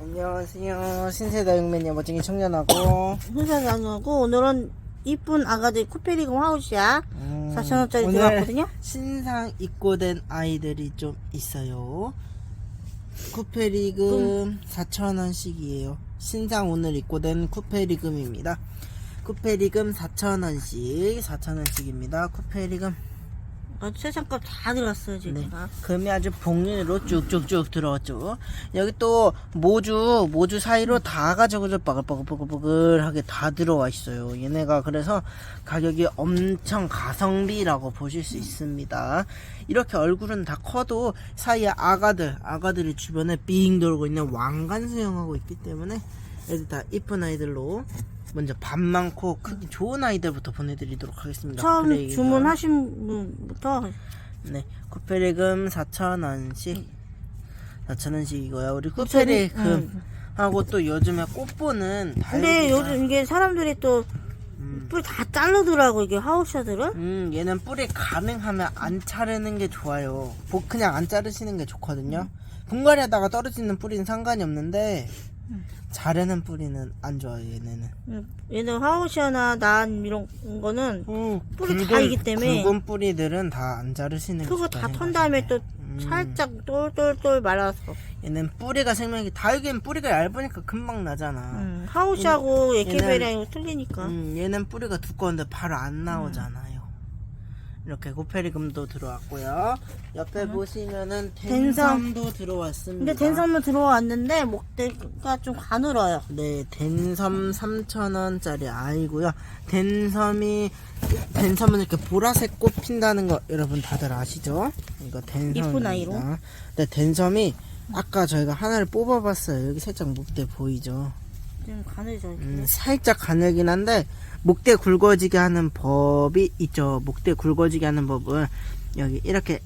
안녕하세요. 신세다육맨의 멋쟁이 청년하고 회사 다녀고 오늘은 이쁜 아가들 쿠페리금 하우스야. 음, 4,000원짜리 오늘 들어왔거든요. 신상 입고된 아이들이 좀 있어요. 쿠페리금 4,000원씩이에요. 신상 오늘 입고된 쿠페리금입니다. 쿠페리금 4,000원씩, 4,000원씩입니다. 쿠페리금. 아, 세상값 다 들어갔어요 지금. 네. 금이 아주 복륜으로 쭉쭉쭉 들어왔죠. 여기 또 모주, 모주 사이로 다 가지고 빠글빠글빠글빠글하게 다 들어와 있어요. 얘네가 그래서 가격이 엄청 가성비라고 보실 수 있습니다. 이렇게 얼굴은 다 커도 사이에 아가들, 아가들이 주변에 빙 돌고 있는 왕관 수영하고 있기 때문에 애들 다 이쁜 아이들로 먼저 밥 많고 크기 좋은 아이들부터 보내드리도록 하겠습니다. 처음. 주문하신 분부터 네, 쿠페리금 4,000원씩. 4,000원씩이고요. 우리 쿠페리, 쿠페리금 응. 하고 또 요즘에 꽃보는 근데 요즘 이게 사람들이 또 음. 뿌리 다 자르더라고 이게 하우스들은. 음, 얘는 뿌리 가능하면 안 자르는 게 좋아요. 복 그냥 안 자르시는 게 좋거든요. 분갈이하다가 떨어지는 뿌리는 상관이 없는데 자르는 뿌리는 안 좋아요, 얘네는. 음, 얘는 하우스나 난 이런 거는 음, 뿌리 다 있기 때문에 굵은 뿌리들은 다 안 자르시는 게 그거 다 턴 다음에 또 음. 살짝 똘똘똘 말아서. 얘는 뿌리가 생명이 다육이는 뿌리가 얇으니까 금방 나잖아. 음, 하우스하고 얘는- 에케베리랑 틀리니까. 음, 얘는 뿌리가 두꺼운데 바로 안 나오잖아요. 이렇게 고페리금도 들어왔고요. 옆에 보시면은 댄섬. 댄섬도 들어왔습니다. 근데 댄섬은 들어왔는데 목대가 좀 가늘어요. 네, 댄섬 3,000원짜리 아이고요. 댄섬이 댄섬은 이렇게 보라색 꽃 핀다는 거 여러분 다들 아시죠? 이거 댄섬입니다. 이쁜 아이로. 근데 댄섬이 아까 저희가 하나를 뽑아봤어요. 여기 살짝 목대 보이죠? 좀 가늘죠. 이렇게. 음, 살짝 가늘긴 한데 목대 굵어지게 하는 법이 있죠. 목대 굵어지게 하는 법은 여기 이렇게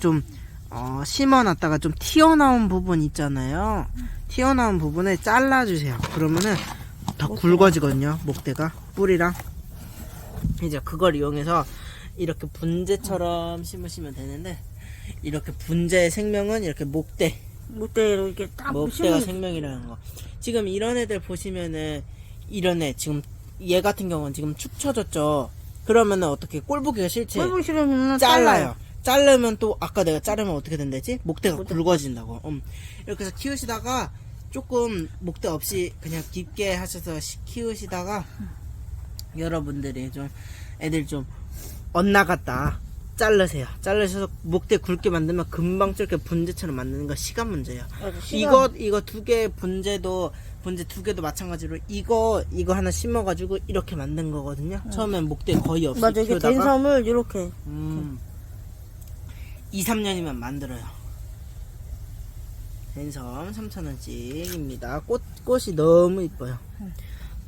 좀 어, 심어놨다가 좀 튀어나온 부분 있잖아요. 튀어나온 부분을 잘라주세요. 그러면은 더 굵어지거든요. 목대가 뿌리랑 이제 그걸 이용해서 이렇게 분재처럼 심으시면 되는데 이렇게 분재의 생명은 이렇게 목대 목대로 이렇게 딱 목대가 심으면 생명이라는 거. 지금 이런 애들 보시면은 이런 애 지금 얘 같은 경우는 지금 축 처졌죠. 그러면은 어떻게 꼴 보기가 싫지? 꼴보기 싫으면 잘라요. 자르면 또 아까 내가 자르면 어떻게 된다지? 목대가 굵어진다고. 음. 이렇게 해서 키우시다가 조금 목대 없이 그냥 깊게 하셔서 시- 키우시다가 여러분들이 좀 애들 좀 엇나갔다 자르세요. 자르셔서 목대 굵게 만들면 금방 저렇게 분재처럼 만드는 거 시간 문제예요. 맞아, 시간. 이거 이거 두 개 분재도 분재 두 개도 마찬가지로 이거 이거 하나 심어가지고 이렇게 만든 거거든요. 처음엔 목대 거의 없이 맞아 이게 키우다가 댄섬을 이렇게 음, 2, 3년이면 만들어요. 랜섬 3,000원씩입니다. 꽃, 꽃이 너무 이뻐요.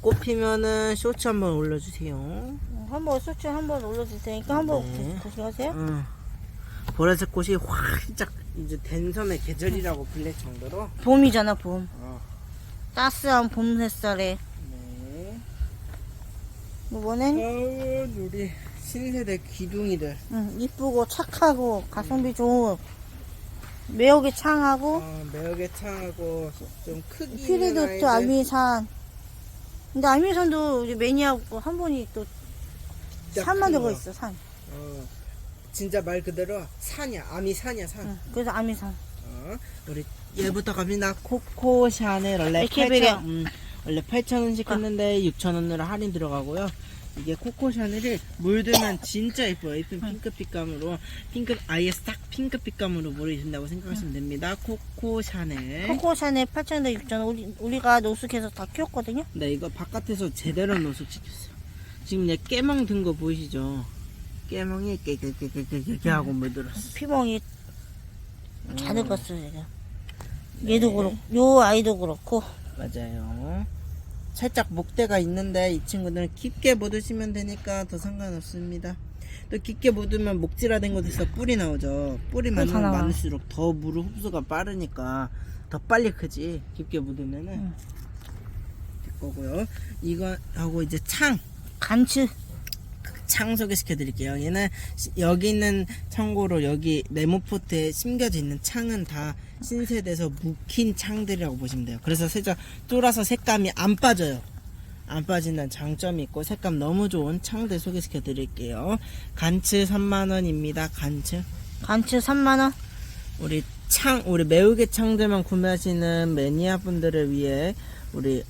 꽃 피면은 쇼츠 한번 올려주세요. 한번 수치 한번 올려줄 테니까 한번 네. 보- 보시겠어요? 응. 보라색 꽃이 활짝 이제 댄섬의 계절이라고 불릴 정도로. 봄이잖아 봄. 어, 따스한 봄 햇살에 네. 뭐 뭐네? 어, 우리 신세대 기둥이들. 응, 이쁘고 착하고 가성비 좋은 매력이 창하고 어, 매력에 창하고 좀 크기 피리도트 아이들. 아미산. 근데 아미산도 이제 매니아고 한 번이 또 산만 거. 있어 산. 어, 진짜 말 그대로 산이야. 아미 산이야, 산. 응, 그래서 아미산. 어, 우리 얘부터 갑니다. 코코 샤넬 원래 에케베리아. 8,000, 음, 원래 8,000원씩 했는데 6,000원으로 할인 들어가고요. 이게 코코 샤넬이 물들면 진짜 예뻐요. 예쁜 핑크빛감으로 핑크 아예 싹 핑크빛감으로 물이 든다고 생각하시면 됩니다. 코코 샤넬. 코코샤넬 8,000원 6,000원 우리, 우리가 노숙해서 다 키웠거든요. 네, 이거 바깥에서 제대로 노숙시켰어요. 지금 얘 깨멍 든 거 보이시죠? 깨멍이 깨깨깨깨깨깨 하고 물들었어. 피멍이 음. 잘 익었어요 얘가. 얘도 그렇고 요 아이도 그렇고 맞아요. 살짝 목대가 있는데 이 친구들은 깊게 묻으시면 되니까 더 상관없습니다. 또 깊게 묻으면 목질화된 곳에서 뿔이 나오죠. 뿔이 많으면 나와. 많을수록 더물 흡수가 빠르니까 더 빨리 크지. 깊게 묻으면은 응. 될 거고요. 이거 하고 이제 창. 간츠 창 소개시켜 드릴게요. 얘는 시- 여기 있는 참고로 여기 네모포트에 심겨져 있는 창은 다 신세대에서 묵힌 창들이라고 보시면 돼요. 그래서 살짝 뚫어서 색감이 안 빠져요. 안 빠진다는 장점이 있고 색감 너무 좋은 창들 소개시켜 드릴게요. 간츠 3만원입니다. 간츠. 간츠 3만원. 우리 창, 우리 매우개 창들만 구매하시는 매니아 분들을 위해 우리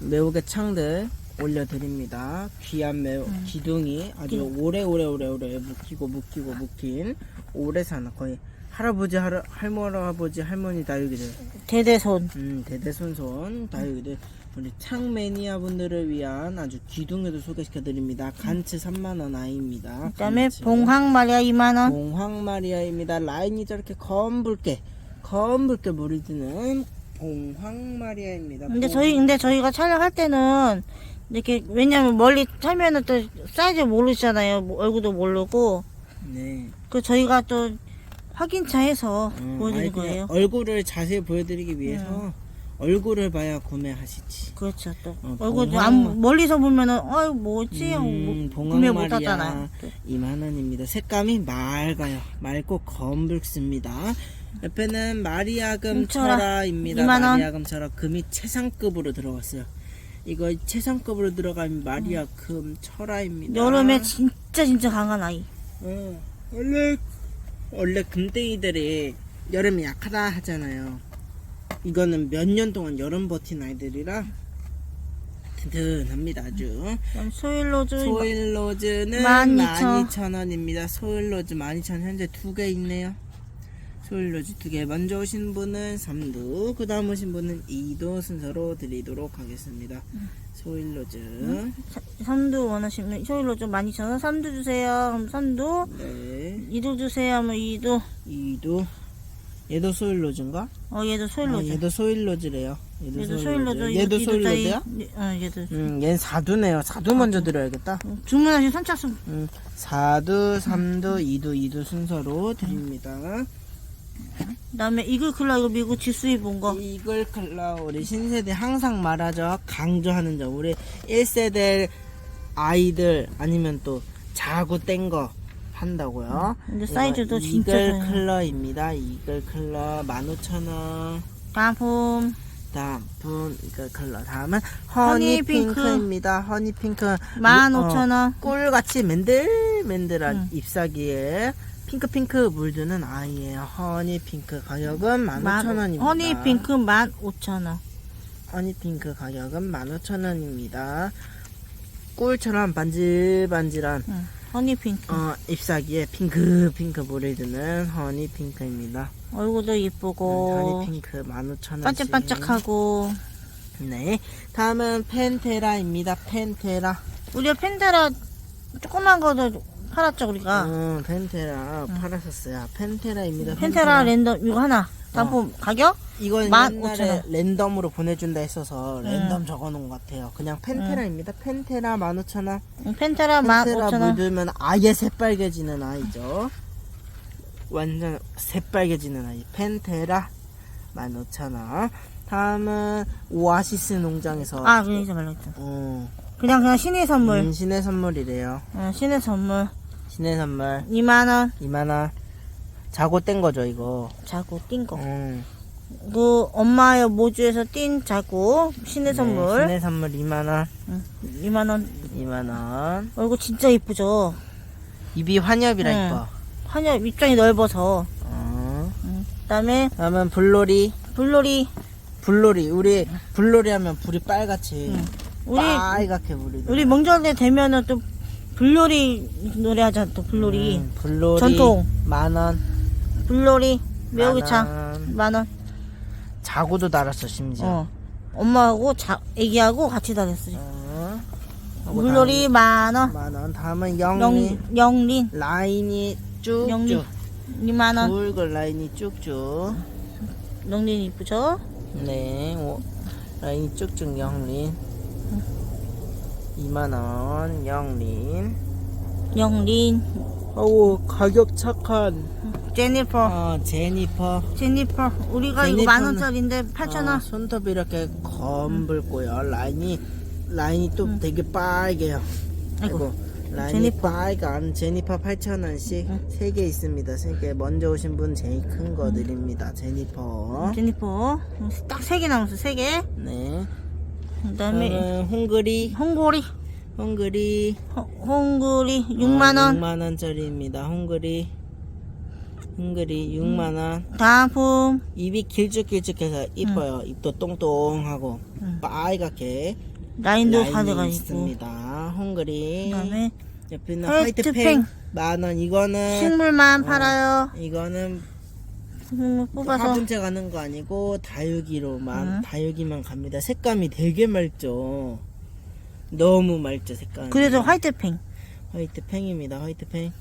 매우개 창들 올려드립니다. 귀한 매우, 기둥이 아주 오래 오래 오래 오래 묵히고 묵히고 묵힌 오래산 거의 할아버지, 할, 할머니, 할아버지, 할머니 다육이들, 대대손. 음, 대대손손 다육이들, 우리 창 매니아 분들을 위한 아주 기둥에도 소개시켜 드립니다. 간츠 3만 원 아이입니다. 그 다음에 간츠. 봉황 마리아 2만 원. 봉황 마리아입니다. 라인이 저렇게 검붉게 검붉게 물이 드는 봉황 마리아입니다. 근데 봉- 저희, 근데 저희가 촬영할 때는 이렇게, 왜냐면 멀리 살면은 또 사이즈 모르잖아요. 뭐 얼굴도 모르고. 네. 그 저희가 또 확인차 해서 음, 아니, 그냥 거예요. 얼굴을 자세히 보여드리기 위해서 얼굴을 봐야 구매하시지. 그렇죠. 또 어, 얼굴도 봉황- 안 멀리서 보면은 어이 뭐지 하고 음, 뭐 구매 못 봉황마리아 하잖아요. 2만 원입니다. 색감이 맑아요. 맑고 검붉습니다. 옆에는 마리아금 음, 철아. 철아입니다. 2만 원. 마리아금 철아 금이 최상급으로 들어갔어요. 이거 최상급으로 들어간 마리아 금 철아입니다. 여름에 진짜 진짜 강한 아이. 어, 원래 원래 금땡이들이 여름에 약하다 하잖아요. 이거는 몇 년 동안 여름 버틴 아이들이라 든든합니다 아주. 그다음 소일로즈 소일로즈는 12,000. 12,000원입니다. 소일로즈 12,000원 현재 두 개 있네요. 소일로즈 두 개. 먼저 오신 분은 3두, 그 다음 오신 분은 2두 순서로 드리도록 하겠습니다. 소일로즈. 삼두 원하시면 소일로즈 12,000원 삼두 주세요. 그럼 삼두 네. 이두 주세요. 하면 이두 2두. 얘도 소일로즈인가? 어 얘도 소일로즈. 아, 얘도 소일로즈래요. 얘도, 얘도 소일로즈. 얘도 소일로즈야? 짜리. 어 얘도. 음, 얘는 4두네요. 4두 먼저 드려야겠다. 주문하신 선착순. 음, 4두, 3두, 2두, 2두 순서로 드립니다. 그다음에 이글 클라 이거 미국 지수 입은 거. 이글 클라 우리 신세대 항상 말하죠 강조하는 점 우리 1세대 아이들 아니면 또 자고 뗀거 한다고요 근데 사이즈도 진짜 이글. 클러입니다 이글 클러 15,000원 다음 다음 분 이글 클러 다음은 허니 허니 핑크. 핑크입니다 허니 핑크 15,000원. 꿀같이 맨들맨들한 응. 잎사귀에 핑크핑크 물드는 아이예요 허니 핑크 가격은 15,000원입니다 허니 핑크 15,000원. 허니핑크 가격은 15,000원입니다. 꿀처럼 반질반질한 응. 허니 핑크. 어, 잎사귀에 핑크핑크 물을 드는 허니핑크입니다. 얼굴도 이쁘고 허니핑크 15,000원씩. 반짝반짝하고 네. 다음은 펜테라입니다. 펜테라. 우리가 펜테라 조그만 거도 팔았죠 우리가 음, 펜테라 팔았었어요. 펜테라입니다. 펜테라 랜덤 이거 하나 단품 가격? 이건 15,000원. 옛날에 랜덤으로 보내준다 했어서 랜덤 적어놓은 것 같아요. 그냥 펜테라입니다. 펜테라 15,000원. 응, 펜테라 펜테라 15,000원 물들면 아예 새빨개지는 아이죠. 완전 새빨개지는 아이. 펜테라 15,000원. 다음은 오아시스 농장에서 아 그냥 이제 말했죠 어, 그냥 그냥 신의 선물 음, 신의 선물이래요. 어, 신의 선물 신의 선물 2만원 2만원. 자고 뗀 거죠 이거. 자고 띈거 음, 그 엄마의 모주에서 띈 자고 신의 네, 선물 신의 선물 2만원. 응, 2만 원 2만원. 얼굴 진짜 이쁘죠 입이 환엽이라 응. 이뻐. 한여 입장이 넓어서 어. 응. 그다음에 다음은 불놀이. 불놀이 불놀이. 우리 불놀이 하면 불이 빨갛지. 응. 우리 빨갛게 불이. 우리 때 되면은 또 불놀이 노래 하잖아 또 불놀이 음, 불놀이 전통. 만원. 불놀이 매우기창 만원. 만원. 자고도 달았어 심지어. 어. 엄마하고 자 애기하고 같이 다녔어요. 어. 물놀이 만원. 만원. 다음은 영리. 영, 영린. 라인이 쭉쭉. 영리 2만원. 굵은 라인이 쭉쭉. 영린 이쁘죠? 네. 오, 라인이 쭉쭉 영린 2만원 영린 영린 어우 가격 착한 제니퍼 어, 제니퍼 제니퍼 우리가 이거 제니퍼는- 만원짜리인데 어, 8천원 손톱이 이렇게 검붉고요. 라인이 라인이 또 되게 빨개요. 아이고. 아이고 라니 제니퍼. 빨간 제니퍼 8,000원씩 응. 세개 있습니다. 세 개. 먼저 오신 분 제일 큰 거 드립니다. 제니퍼. 제니퍼 딱 세개 남았어 세 개. 네. 그다음에 홍그리. 홍고리 홍그리. 홍- 홍구리 6만 원. 6만 원짜리입니다. 홍그리. 홍그리 6만 원. 다품 입이 길쭉길쭉해서 이뻐요. 입도 똥똥하고 응. 빨갛게 라인도 라인이 가져가 있고. 있습니다. 홍그리. 그다음에 옆에는 화이트 화이트팽 팽. 만원. 이거는 식물만 어. 팔아요. 이거는 식물 뽑아서 화분째 가는 거 아니고 다육이로만 응. 다육이만 갑니다. 색감이 되게 맑죠. 너무 맑죠 색감. 그래도 화이트팽. 화이트 팽입니다. 화이트 팽.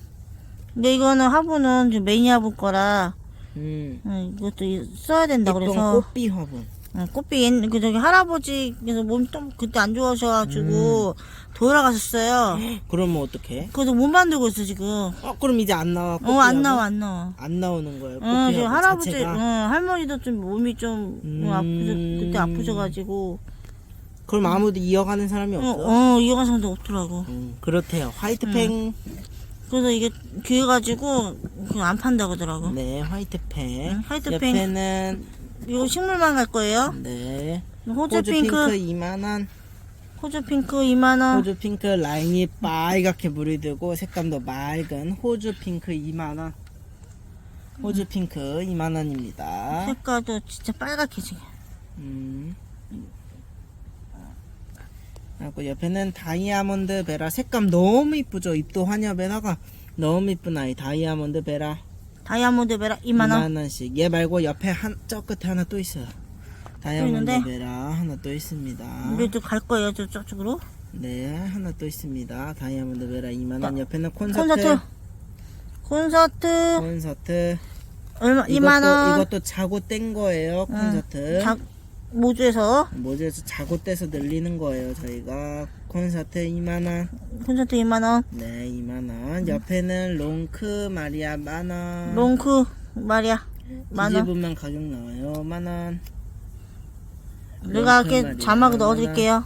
근데 이거는 화분은 좀 매니아분 거라 음. 응, 이것도 이- 써야 된다 그래서 꽃비 화분. 응, 꽃비 옛, 그 저기 할아버지께서 몸좀 그때 안 좋아하셔가지고 돌아가셨어요. 그러면 어떡해? 그래서 못 만들고 있어 지금. 어 그럼 이제 안 나와. 꽃비 어안 화분? 나와 안 나와. 안 나오는 거예요. 어, 지금 화분 할아버지, 어, 자체가. 할머니도 좀 몸이 좀 음. 아프셔, 그때 아프셔가지고, 그럼 아무도 이어가는 사람이 어, 없어. 어, 이어간 사람도 없더라고. 음, 그렇대요. 화이트 팽. 그래서 이게 귀해가지고, 그냥 안 판다 그러더라고. 네, 화이트 팽. 응, 화이트 팽. 옆에는 이거 식물만 갈 거예요. 네. 호주, 호주 핑크, 핑크 2만 원. 호주 핑크 2만원. 호주 핑크 라인이 빨갛게 물이 들고 색감도 맑은 호주 핑크 2만 원. 호주 핑크 2만 원입니다. 색깔도 진짜 빨갛게 지금. 음. 그리고 옆에는 다이아몬드 베라 색감 너무 이쁘죠. 입도 환엽에다가 너무 이쁜 아이 다이아몬드 베라 다이아몬드 베라 2만원. 2만 원씩. 얘 말고 옆에 한 저 끝에 하나 또 있어요. 다이아몬드 있는데? 베라 하나 또 있습니다. 우리 도 갈 거예요, 저, 저쪽으로. 네, 하나 또 있습니다. 다이아몬드 베라 2만 원. 옆에는 콘서트. 콘서트. 콘서트. 콘서트. 얼마, 이것도 2만원. 이것도 자고 뗀 거예요. 콘서트. 자, 모주에서. 모자에서 자고 떼서 늘리는 거예요. 저희가 콘서트 2만 원. 콘서트 2만원. 네, 2만 원. 옆에는 롱크 마리아 만 원. 롱크, 말이야. 만원. 뒤집으면 가격 나와요. 만 원. 내가 이렇게 마리아 원. 넣어드릴게요.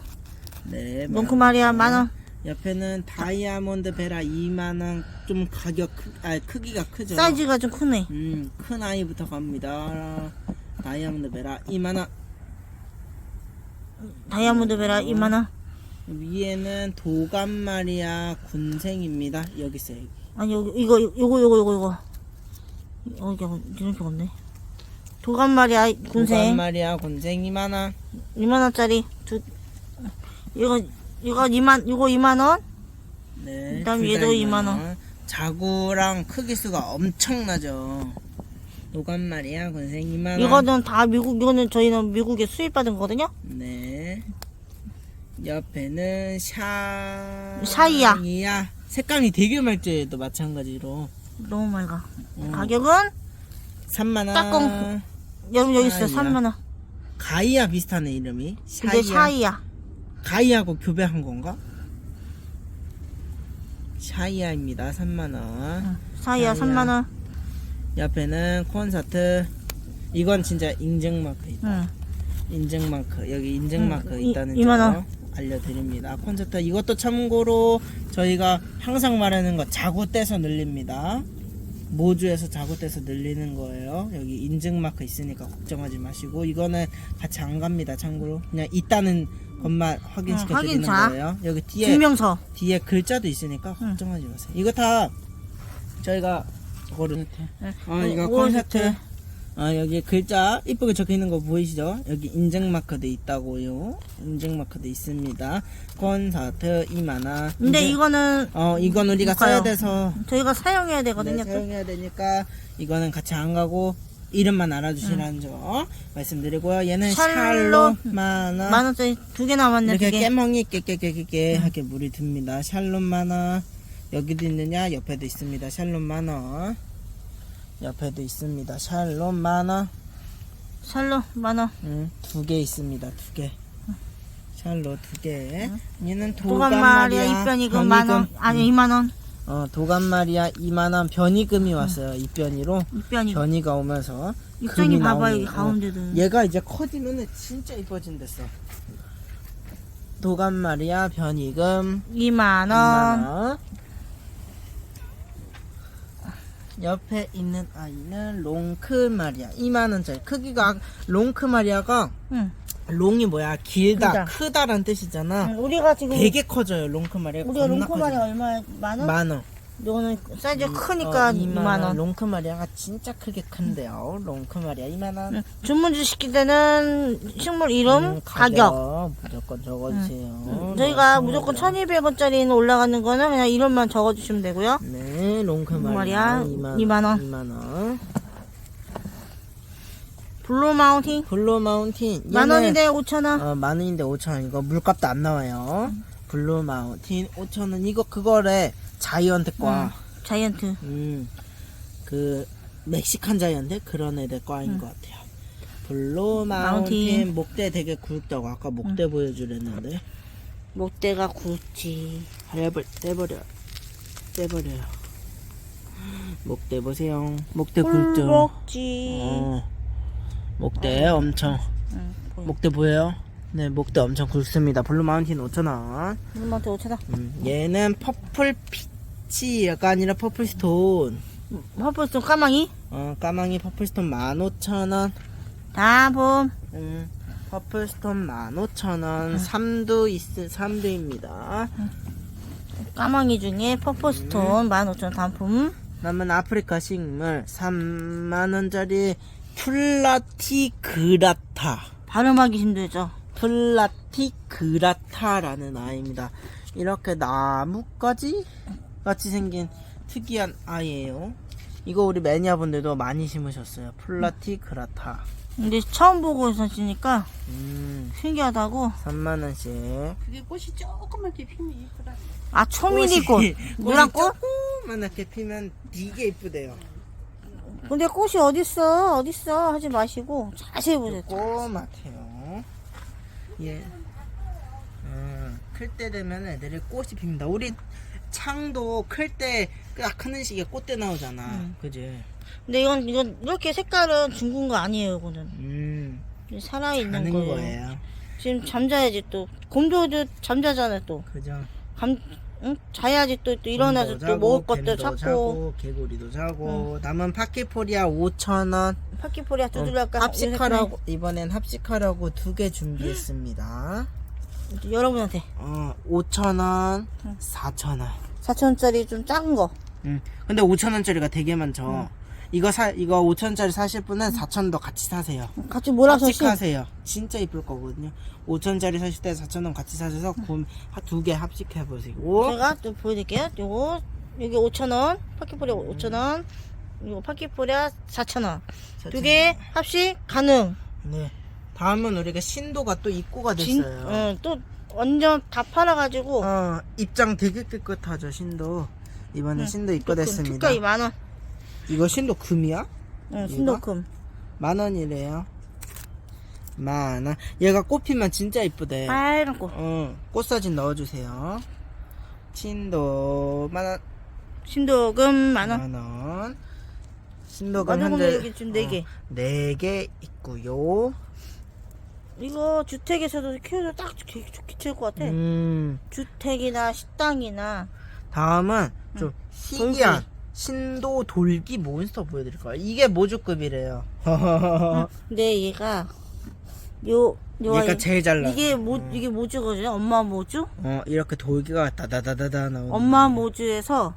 네. 롱크 만 마리아 원. 만원. 옆에는 다이아몬드 베라 2만 원. 좀 가격 크, 아 크기가 크죠. 사이즈가 좀 크네. 음, 큰 아이부터 갑니다. 다이아몬드 베라 2만 원. 다이아몬드 베라 2만원. 위에는 도감 마리아 군생입니다. 여기 있어요. 여기. 아니, 여기, 이거, 요거, 요거, 요거, 요거. 어, 이거, 이렇게 없네. 도감 말이야, 도감 군생. 마리아 군생 2만 원. 2만원짜리. 두, 이거, 이거 2만, 이거 2만원? 네. 그다음 얘도 2만 2만 원. 자구랑 크기 수가 엄청나죠. 도감 마리아 군생 2만 원. 이거는 다 미국, 이거는 저희는 미국에 수입받은 거거든요? 네. 옆에는 샤 샤이야. 이야. 색감이. 얘도 마찬가지로. 너무 맑아. 음. 가격은? 3만 원. 따끔. 여러분 여기 있어요, 샤이야. 3만 원. 가이아 비슷하네 이름이. 근데 샤이야. 가이하고 교배한 건가? 샤이아입니다. 3만 원. 샤이야, 샤이야. 3만 원. 옆에는 콘서트. 이건 진짜 인증 마크 있다. 응. 인증 마크. 여기 인증 응, 마크 이- 있다는 이만 원. 점 알려드립니다. 콘서트 이것도 참고로 저희가 항상 말하는 거 자구 떼서 늘립니다. 모주에서 자구 떼서 늘리는 거예요. 여기 인증 마크 있으니까 걱정하지 마시고 이거는 같이 안 갑니다. 참고로 그냥 있다는 것만 확인시켜 응, 드리는 확인차. 거예요. 여기 뒤에 증명서. 뒤에 글자도 있으니까 걱정하지 마세요. 이거 다 저희가 저거를 아 이거 오, 콘서트 아 여기 글자 이쁘게 적혀 있는 거 보이시죠? 여기 인증 마크도 있다고요. 인증 마크도 있습니다. 콘서트 2만원. 근데 이거는 어 이건 우리가 못 가요. 써야 돼서 저희가 사용해야 네, 되거든요. 또. 사용해야 되니까 이거는 같이 안 가고 이름만 알아주시라는 점 말씀드리고요. 얘는 샬롯. 샬롯 만원. 만원짜리 두 개 남았네, 두 이렇게 개. 깨멍이 깨깨깨깨깨 하게 물이 듭니다. 샬롯 만원. 여기도 있느냐? 옆에도 있습니다. 샬롯 만원. 옆에도 있습니다. 샬롯 만원. 살로 만원. 음, 두개 있습니다. 두 개. 샬롯 두 개. 얘는 도감 도감 마리아 마리아 입변이고 만원. 아니, 2만원. 어, 도감 마리아 2만 원 변이금이 왔어요. 입변이로 입변이. 변이가 오면서 입변이 봐봐, 여기 거. 가운데도. 얘가 이제 커지면은 진짜 이뻐진댔어. 도감 마리아 변이금 2만원. 2만원 옆에 있는 아이는 롱크 마리아 2만원짜리 크기가 롱크 마리아가 응. 롱이 뭐야 길다 크다. 크다란 뜻이잖아 응, 우리가 지금 되게 커져요 롱크 마리아 우리가 롱코마리 얼마야? 만원? 만 원 이거는 사이즈 크니까 어, 2만 원. 롱크 마리아가 진짜 크게 큰데요 롱크 마리아 2만원 응. 주문지 시킬 때는 식물 이름, 음, 가격. 무조건 적어주세요 응. 저희가 롱크 무조건 마리아. 1200원짜리는 올라가는 거는 그냥 이름만 적어주시면 되고요. 네, 롱크 마리아, 마리아 2만, 2만 원. 2만 원. 블루 마운틴 블루 마운틴 만 원인데 5천 원. 어, 만 원인데 5천 원 이거 물값도 안 나와요. 블루 마운틴 5천 원 이거 그거래 자이언트 과. 자이언트. 음. 그 멕시칸 자이언트 그런 애들 과인 것 같아요. 블루 마운틴, 마운틴. 목대 되게 굵다고 아까 목대 보여주랬는데 목대가 굵지. 떼버 떼버려 떼버려요. 목대 보세요. 목대 굵죠. 굵지. 어, 목대 엄청 응, 보여. 목대 보여요? 네 목대 엄청 굵습니다 블루 마운틴 5,000원 블루마운틴 5천 원. 음, 얘는 퍼플 피 치가 아니라 퍼플 스톤 퍼플스 까망이. 어, 까망이 퍼플 스톤 15,000원 다음. 음, 퍼플 스톤 15,000원 3두 있을 3두입니다 까망이 중에 퍼플스톤 15,000원 단품. 남은 아프리카 식물 3만원짜리 플라티 그라타 발음하기 힘들죠. 플라티 그라타라는 아이입니다. 이렇게 나뭇가지 같이 생긴 특이한 아이예요. 이거 우리 매니아분들도 많이 심으셨어요. 플라티 그라타. 근데 처음 보고 있으니까 음, 신기하다고. 3만 원씩. 그게 꽃이 조그맣게 피면 이쁘다. 아, 초미니꽃. 노란 꽃? 조그만하게 피면 되게 이쁘대요. 근데 꽃이 어딨어? 어딨어? 하지 마시고 자세히 보세요. 조그맣대요. 예. 음, 클 때 되면 애들이 꽃이 핍니다. 우리 창도 클때딱 크는 시기에 꽃대 나오잖아. 음. 그지? 근데 이건 이건 이렇게 색깔은 둥근 거 아니에요, 이거는. 음, 살아 있는 거예요. 거예요. 지금 잠자야지 또. 곰도 잠자잖아요, 또. 그죠? 감 응? 자야지 또, 또 일어나서 또 먹을 것들 뱀도 찾고. 자고, 개구리도 자고. 남은 파키포리아 5,000원. 파키포리아 두들릴까 어, 합식하라고, 이번엔 합식하라고 두 개 준비했습니다. 여러분한테 어, 5,000원, 4,000원. 4천원짜리 좀 작은 거. 응. 근데 5,000원짜리가 되게 많죠. 음. 이거 사, 이거 5,000원짜리 사실 분은 4,000원도 같이 사세요. 같이 몰아서 심. 합식하세요. 진짜 이쁠 거거든요. 5,000원짜리 사실 때 4,000원 같이 사셔서 두개 합식해 보시고. 제가 또 보여드릴게요. 요거 여기 5천원, 파키포리아 5천원, 이거 파키포리아 4천원. 두 개 합식 가능. 네. 다음은 우리가 신도가 또 입고가 진, 됐어요. 어, 또 완전 다 팔아가지고 어, 입장 되게 깨끗하죠, 신도. 이번에 신도 입고됐습니다. 특가이 만원. 이거 신도 금이야? 응, 신도 금. 만 원이래요. 만 원. 얘가 꽃피면 진짜 이쁘대. 빨간 거. 어, 꽃 사진 넣어주세요. 신도 만 원. 신도금 만 원. 만 원. 신도금 만원 현재 여기 지금 네 개. 네개 있고요. 이거 주택에서도 키워도 딱 좋게, 좋게 키울 것 같아. 음, 주택이나 식당이나. 다음은 좀 희귀한 돌기. 신도 돌기 몬스터 보여드릴까요? 이게 모주급이래요. 근데 얘가 요, 요 얘가 제일 잘 나. 이게 모 이게 모주거든요. 엄마 모주. 어, 이렇게 돌기가 다다다다다 나오는. 엄마 모주에서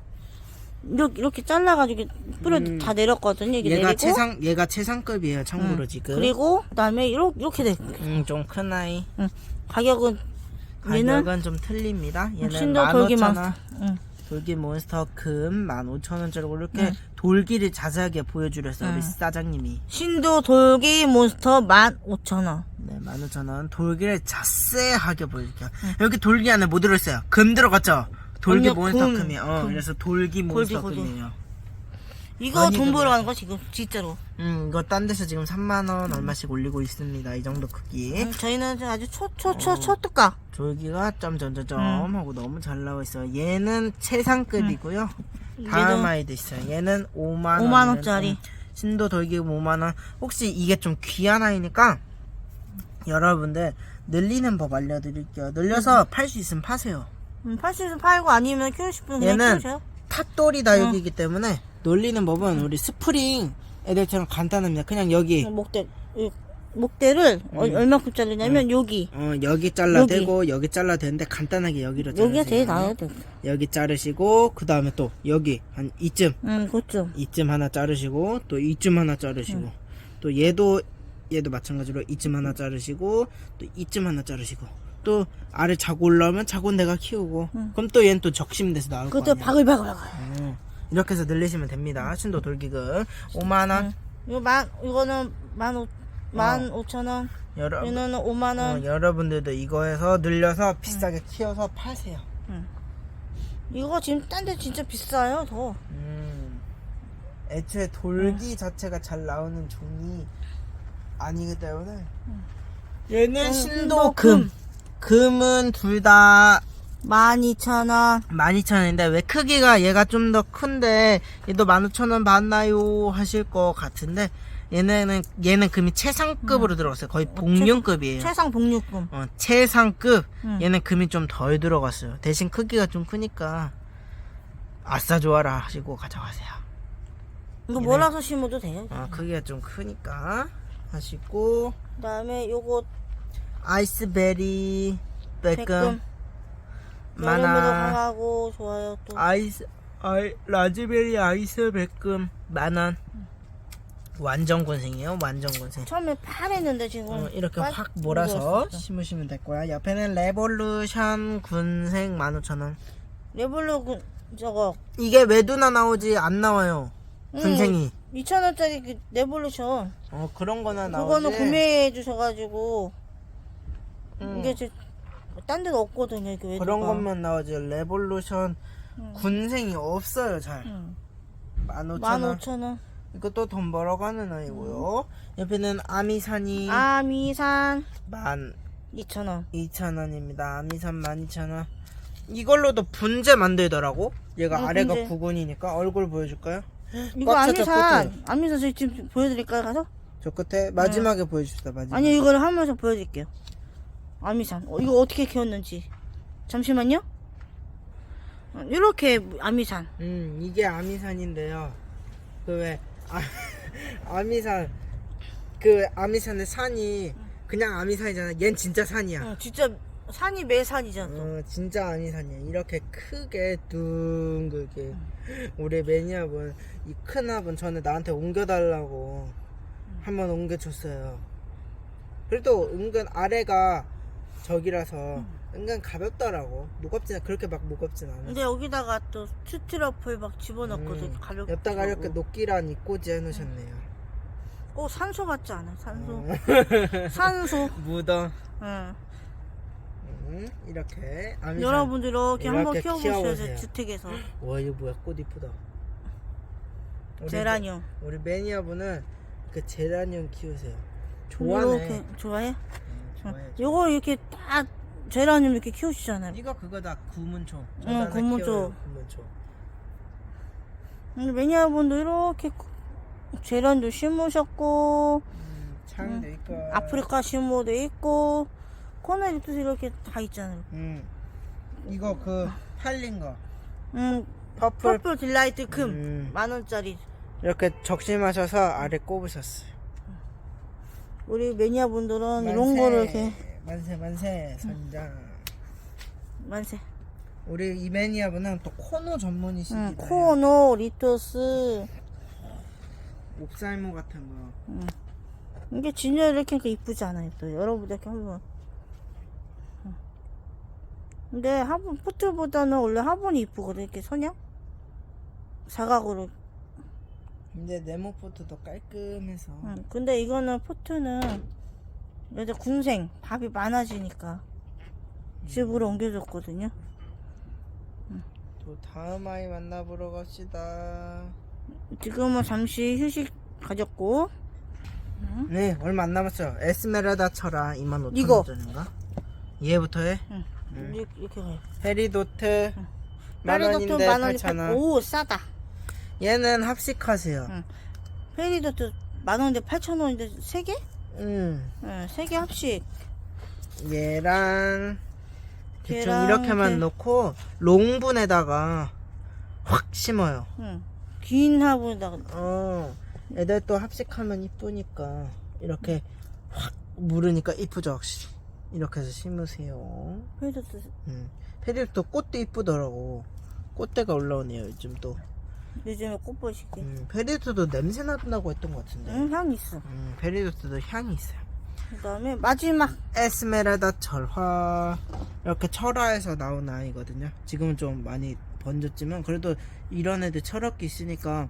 이렇게 이렇게 잘라가지고 뿌려 음. 다 내렸거든요. 이게 얘가 내리고 최상 얘가 최상급이에요. 참고로 지금. 그리고 그다음에 이렇게 이렇게 돼. 음, 좀 큰 아이. 응. 가격은 얘는 가격은 좀 틀립니다. 얘는 신도 돌기만. 15,000원. 응. 돌기 몬스터 금 15,000원짜리고 이렇게 응. 돌기를 자세하게 보여주랬어요. 우리 응. 사장님이. 신도 돌기 몬스터 15,000원. 네, 15,000원. 돌기를 자세하게 보여줄게요. 여기 돌기 안에 뭐 들어있어요? 금 들어갔죠? 돌기 아니요, 몬스터 금, 금이에요. 어, 금. 그래서 돌기. 금이에요. 이거 돈 벌어. 가는 거 지금 진짜로. 음, 이거 딴 데서 지금 3만원 얼마씩 올리고 있습니다. 이 정도 크기. 응, 저희는 아주 초 초 초 어. 초특가. 돌기가 점점점점 음. 하고 너무 잘 나와 있어요. 얘는 최상급이고요. 다음 얘는 아이도 있어요. 얘는 5만 5만 원짜리. 신도 돌기 5만 원. 혹시 이게 좀 귀한 아이니까 여러분들 늘리는 법 알려드릴게요. 늘려서 팔 수 있으면 파세요. 음, 팔수 있으면 팔고 아니면 키우고 싶으면 그냥 얘는 키우세요. 탓돌이 다육이기 때문에 놀리는 법은 우리 스프링 애들처럼 간단합니다. 그냥 여기 목대 이 목대를 어, 얼마큼 자르냐면 여기 어, 여기 잘라대고 여기 잘라대는데 간단하게 여기로 자르세요. 여기가 제일 나아요. 돼. 여기 자르시고 그 다음에 또 여기 한 이쯤 음, 그렇죠. 이쯤 하나 자르시고 또 이쯤 하나 자르시고 또 얘도 얘도 마찬가지로 이쯤 하나 자르시고 또 이쯤 하나 자르시고 또 아래 자고 올라오면 자고 내가 키우고. 그럼 또 얘는 또 적심돼서 나올 거 그것도 바글바글 하고요. 음, 이렇게 해서 늘리시면 됩니다. 신도 돌기금. 5만 원. 이거 만 이거는 만 오, 만 오천 원. 여러, 얘는 오만 원. 어, 여러분들도 이거 해서 늘려서 비싸게 키워서 파세요. 이거 지금 딴 데 진짜 비싸요, 더. 음, 애초에 돌기 자체가 잘 나오는 종이 아니기 때문에. 얘는 신도 금 금은 둘다만 이천 원. 12,000원인데 왜 크기가 얘가 좀 더 큰데 얘도 15,000원 받나요 하실 것 같은데 얘네는 얘는 금이 최상급으로 들어갔어요 거의 복륜급이에요 최상 복육금. 어, 최상급 음. 얘는 금이 좀 덜 들어갔어요 대신 크기가 좀 크니까 아싸 좋아라 하시고 가져가세요 이거 몰아서 심어도 돼요. 어, 크기가 좀 크니까 하시고 그다음에 요거 아이스베리 백금. 만화 강하고 좋아요 또. 아이스 아이 라즈베리 아이스 백금 만원 완전 권생이에요 완전 권생 처음에 파랬는데 지금 어, 이렇게 빨- 확 몰아서 무거웠어. 심으시면 될 거야 옆에는 레볼루션 군생 15,000원 레볼루 그, 저거 이게 외두나 나오지 안 나와요 음. 군생이 2천 원짜리 그 레볼루션. 어 그런 거나 나오지 그거는 구매해 주셔가지고 음. 이게 딴 데도 없거든요. 이게 외도가. 그런 것만 나오지 레볼루션 군생이 없어요 잘 음. 15,000원 15,000원. 이것도 돈 벌어가는 아이고요 옆에는 아미산이 아미산 만 2,000원. 2,000원입니다. 아미산 12,000원. 이걸로도 분재 만들더라고. 얘가 응, 아래가 분재. 구근이니까 얼굴 보여줄까요? 이거 꽉 아미산. 아미산 저희 지금 보여드릴까요 가서? 저 끝에 마지막에 보여줍시다. 마지막. 아니요 이거를 하면서 보여드릴게요. 아미산. 어, 이거 어떻게 키웠는지. 잠시만요. 어, 이렇게 아미산. 음 이게 아미산인데요. 그 왜 아, 아미산 그 아미산의 산이 그냥 아미산이잖아. 얜 진짜 산이야. 어, 진짜 산이 매산이잖아. 또. 어 진짜 아미산이야. 이렇게 크게 둥글게 우리 매니아분 이큰 합은 전에 나한테 옮겨달라고 한번 옮겨줬어요. 그래도 은근 아래가 저기라서 은근 가볍더라고. 무겁진 그렇게 막 무겁진 않아. 근데 여기다가 또 스티로폴 막 집어넣거든. 음, 가볍게. 옆다가 이렇게. 녹기란 입꼬지 해놓으셨네요. 꼭 산소 같지 않아? 산소. 어. 산소. 묻어. 응. 음, 이렇게 아미산. 여러분들 이렇게 한번 이렇게 키워보셔야 키워보세요. 돼요. 주택에서. 와 이거 뭐야 꽃 이쁘다. 우리 제라늄. 매- 우리 매니아분은 그 제라늄 키우세요. 좋아해. 이렇게 좋아해? 음, 좋아해. 요거 이렇게 딱 제라늄 이렇게 키우시잖아요. 이거 그거다 구문초. 응. 키워요, 구문초. 근데 매니아분도 이렇게 제란도 심으셨고 음, 창도 있고. 아프리카 심어도 있고 코너리도 이렇게 다 있잖아요. 음. 이거 그 팔린 거. 음, 퍼플 퍼플 딜라이트 금 음. 만 원짜리. 이렇게 적심하셔서 아래 꼽으셨어요. 우리 매니아분들은 이런 거를 이렇게 만세 만세 선장. 만세. 우리 이 매니아분은 또 코너 전문이시기도 응. 코너 리토스 옵살모 같은 거. 이게 진짜 이렇게 하니까 이쁘지 않아요. 또 여러분들 이렇게 한번. 응. 근데 화분 포트보다는 원래 화분이 이쁘거든. 이렇게 선양 사각으로. 근데 네모 포트도 깔끔해서. 응. 근데 이거는 포트는 여자 군생 밥이 많아지니까 집으로 옮겨줬거든요. 또 다음 아이 만나보러 갑시다. 지금은 잠시 휴식 가졌고 네, 얼마 안 남았어요. 에스메라다 철아 25,000원짜리인가? 이거. 얘부터 해. 응. 이렇게, 가요. 해리도트 만 원인데 만 원이 8,000원. 오 싸다. 얘는 합식하세요. 응. 페리도트 만 원인데 8천 원인데 세 개? 음, 응, 세개 합식. 얘랑 대충 걔랑 이렇게만 걔. 놓고 롱분에다가 확 심어요. 응. 긴 화분에다가 어, 애들 또 합식하면 이쁘니까 이렇게 확 물으니까 이쁘죠 확실히. 이렇게 해서 심으세요. 그래도 또 음, 페리도 꽃도 이쁘더라고. 꽃대가 올라오네요 요즘 또. 요즘에 꽃보시게. 음, 페리도도 냄새 난다고 했던 것 같은데. 응, 향 있어. 음, 페리도도 향이 있어요. 그 다음에 마지막. 에스메랄다 철화 이렇게 철화에서 나온 아이거든요. 지금은 좀 많이 번졌지만 그래도 이런 애들 철학기 있으니까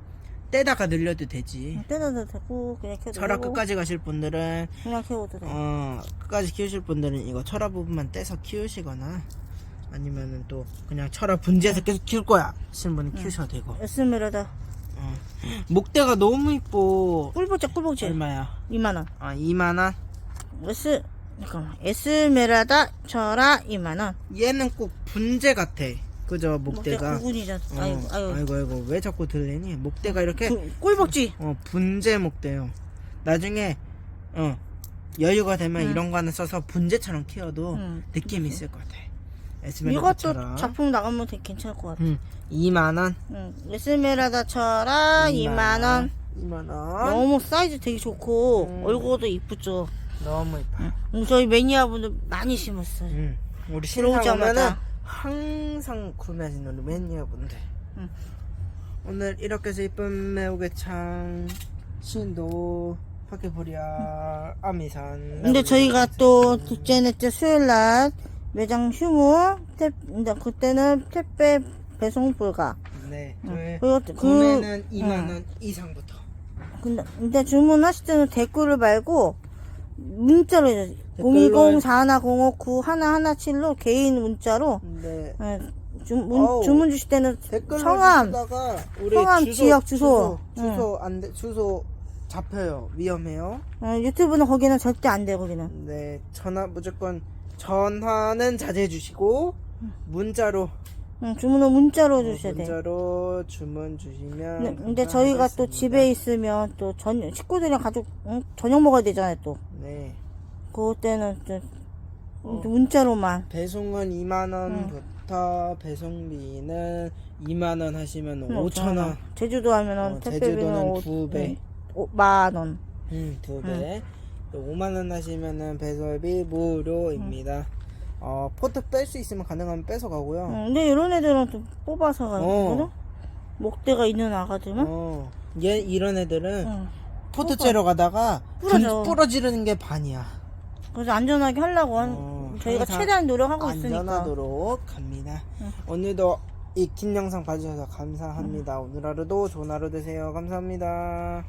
떼다가 늘려도 되지. 떼다도 되고, 그냥 켜도 철화 되고, 끝까지 가실 분들은 그냥 키워도 돼. 어 끝까지 키우실 분들은 이거 철화 부분만 떼서 키우시거나 아니면은 또 그냥 철화 분지해서 계속 키울 거야 하시는 분은 키우셔도 되고 에스메랄다. 어. 목대가 너무 이뻐 꿀보자, 꿀보자. 얼마야? 2만원. 아 2만원? 에스, 잠깐만. 에스메랄다 철아 2만원. 얘는 꼭 분재 같아 그죠 목대가 구근이잖아. 어, 아이고, 아이고. 아이고 아이고 왜 자꾸 들리니 목대가 이렇게 구- 꿀복지. 어 분재 목대요 나중에 어 여유가 되면 응. 이런 거 하나 써서 분재처럼 키워도 응. 느낌이 있을 것 같아 에스메랄다처럼 작품 나가면 되게 괜찮을 것 같아. 응 2만 원 응. 에스메랄다 철아 2만 원. 2만 원 너무 사이즈 되게 좋고, 음. 얼굴도 이쁘죠. 너무 이뻐 음, 저희 매니아분들 많이 심었어요. 응 우리 들어오자마자. 오면은 항상 구매하시는 우리 매니아분들 응. 오늘 이렇게 해서 이쁜 매우개창 신도 파케보리아 아미산 근데 저희가 또 둘째, 넷째 수요일 날 매장 휴무, 택, 근데 그때는 택배 배송 불가. 네. 저희 그리고 그, 구매는 2만 원 이상부터 근데, 근데 주문하실 때는 댓글을 말고 문자로 해야지. 댓글로 020-4105-9 하나하나칠로 개인 문자로 네 예, 주, 문, 어우. 주문 주실 때는 댓글 성함, 다가 우리 성함, 주소, 지역, 주소. 주소, 주소 안 돼, 주소 잡혀요 위험해요 어, 유튜브는 거기는 절대 안 돼, 거기는. 네 전화 무조건 전화는 자제해 주시고 문자로 응, 주문은 문자로 어, 주셔야 돼. 문자로 주문 주시면 근데, 근데 저희가 또 감사하겠습니다. 집에 있으면 또 전, 식구들이랑 가족, 응? 저녁 먹어야 되잖아요, 또. 네 그때는 또 어. 문자로만. 배송은 2만 원부터 배송비는 2만 원 하시면 5천 원 제주도 하면은 어, 택배비는 제주도는 오- 두 배. 응, 오- 만 원. 음, 두 배. 또 5만 원 하시면은 배송비 무료입니다. 어, 포트 뺄 수 있으면 가능하면 뺏어 가고요. 응, 근데 이런 애들은 좀 뽑아서 가거든? 어. 목대가 있는 아가들은? 어. 얘 이런 애들은 응. 포트 째러 가다가 부러져. 분- 부러지르는 게 반이야. 그래서 안전하게 하려고 한, 어, 저희가 항상 최대한 노력하고 있으니까. 안전하도록 합니다. 응. 오늘도 이 긴 영상 봐주셔서 감사합니다. 오늘 하루도 좋은 하루 되세요. 감사합니다.